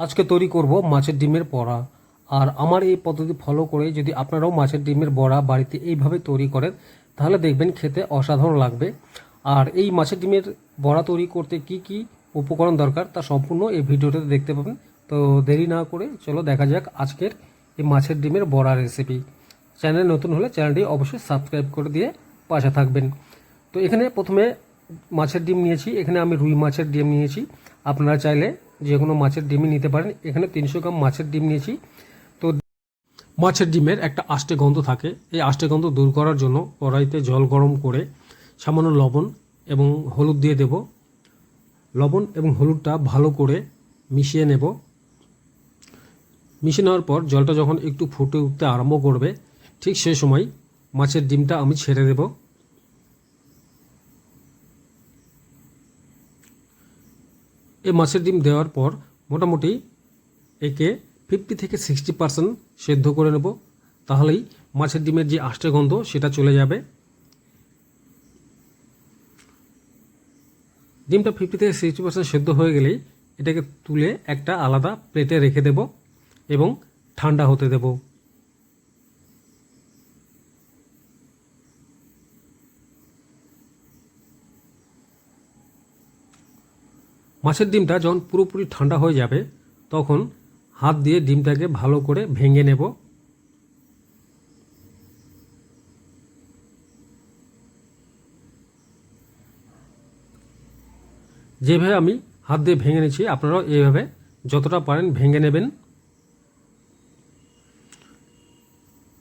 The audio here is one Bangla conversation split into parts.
আজকে তৈরি করব মাছের ডিমের বড়া। আর আমার এই পদ্ধতি ফলো করে যদি আপনারাও মাছের ডিমের বড়া বাড়িতে এইভাবে তৈরি করেন, তাহলে দেখবেন খেতে অসাধারণ লাগবে। আর এই মাছের ডিমের বড়া তৈরি করতে কি কি উপকরণ দরকার তা সম্পূর্ণ এই ভিডিওটাতে দেখতে পাবেন। তো দেরি না করে চলো দেখা যাক আজকের এই মাছের ডিমের বড়া রেসিপি চ্যানেল নতুন হলে চ্যানেলটি অবশ্যই সাবস্ক্রাইব করে দিয়ে পাশে থাকবেন। তো এখানে প্রথমে মাছের ডিম নিয়েছি, এখানে আমি রুই মাছের ডিম নিয়েছি। আপনারা চাইলে যে কোনো মাছের ডিমই নিতে পারেন। এখানে তিনশো গ্রাম মাছের ডিম নিয়েছি। তো মাছের ডিমের একটা আষ্টে গন্ধ থাকে। এই আষ্টে গন্ধ দূর করার জন্য কড়াইতে জল গরম করে সামান্য লবণ এবং হলুদ দিয়ে দেব। লবণ এবং হলুদটা ভালো করে মিশিয়ে নেব। মিশিয়ে নেওয়ার পর জলটা যখন একটু ফুটে উঠতে আরম্ভ করবে, ঠিক সেই সময় মাছের ডিমটা আমি ছেড়ে দেব। এই মাছের ডিম দেওয়ার পর মোটামুটি একে ফিফটি থেকে সিক্সটি পার্সেন্ট সেদ্ধ করে নেব। তাহলেই মাছের ডিমের যে আষ্টে গন্ধ, সেটা চলে যাবে। ডিমটা ফিফটি থেকে সিক্সটি পার্সেন্ট সেদ্ধ হয়ে গেলেই এটাকে তুলে একটা আলাদা প্লেটে রেখে দেব এবং ঠান্ডা হতে দেব। মাছের ডিমটা যখন পুরোপুরি ঠান্ডা হয়ে যাবে, তখন হাত দিয়ে ডিমটাকে ভালো করে ভেঙে নেব। যেভাবে আমি হাত দিয়ে ভেঙে নিচ্ছি আপনারাও এইভাবে যতটা পারেন ভেঙে নেবেন।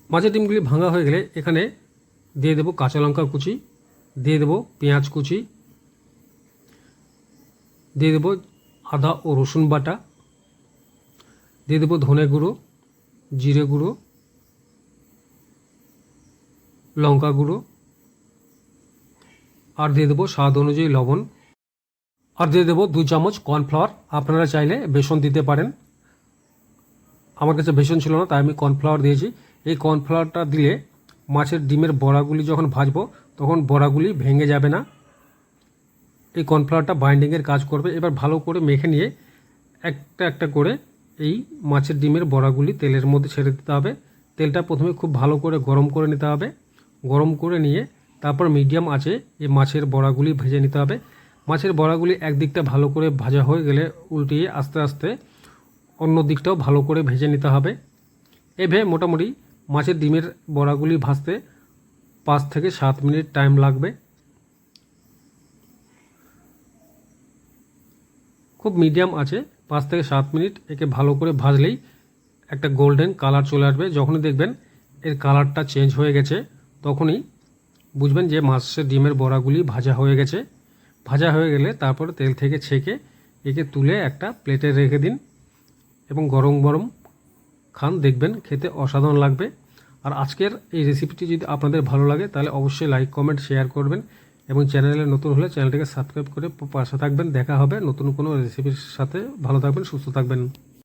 মাছের ডিমগুলি ভাঙা হয়ে গেলে এখানে দিয়ে দেবো কাঁচা লঙ্কা কুচি, দিয়ে দেবো পেঁয়াজ কুচি দিয়ে দেবো আদা ও রসুন বাটা। দিয়ে দেবো ধনে গুঁড়ো, জিরে গুঁড়ো, লঙ্কা গুঁড়ো। আর দিয়ে দেবো স্বাদ অনুযায়ী লবণ। আর দিয়ে দেবো দু চামচ কর্নফ্লাওয়ার। আপনারা চাইলে বেসন দিতে পারেন। আমার কাছে বেসন ছিল না, তাই আমি কর্নফ্লাওয়ার দিয়েছি। এই কর্নফ্লাওয়ারটা দিলে মাছের ডিমের বড়াগুলি যখন ভাজবো, তখন বড়াগুলি ভেঙে যাবে না। এই কর্নফ্লাওয়ারটা বাইন্ডিংয়ের কাজ করবে। এবার ভালো করে মেখে নিয়ে একটা একটা করে এই মাছের ডিমের বড়াগুলি তেলের মধ্যে ছেড়ে দিতে হবে। তেলটা প্রথমে খুব ভালো করে গরম করে নিতে হবে। গরম করে নিয়ে তারপর মিডিয়াম আছে এই মাছের বড়াগুলি ভেজে নিতে হবে। মাছের বড়াগুলি একদিকটা ভালো করে ভাজা হয়ে গেলে উল্টিয়ে আস্তে আস্তে অন্য দিকটাও ভালো করে ভেজে নিতে হবে। এভাবে মোটামুটি মাছের ডিমের বড়াগুলি ভাজতে পাঁচ থেকে সাত মিনিট টাইম লাগবে। খুব মিডিয়াম আছে, পাঁচ থেকে সাত মিনিট, একে ভালো করে ভাজলেই একটা গোল্ডেন কালার চলে আসবে। যখনই দেখবেন এর কালারটা চেঞ্জ হয়ে গেছে, তখনই বুঝবেন যে মাছের ডিমের বড়াগুলি ভাজা হয়ে গেছে। ভাজা হয়ে গেলে তারপরে তেল থেকে ছেঁকে একে তুলে একটা প্লেটে রেখে দিন এবং গরম গরম খান, দেখবেন খেতে অসাধারণ লাগবে। আর আজকের এই রেসিপিটি যদি আপনাদের ভালো লাগে, তাহলে অবশ্যই লাইক কমেন্ট শেয়ার করবেন। এবং চ্যানেলে নতুন হলে চ্যানেলটিকে সাবস্ক্রাইব করে পাশে থাকবেন। দেখা হবে নতুন কোনো রেসিপির সাথে। ভালো থাকবেন, সুস্থ থাকবেন।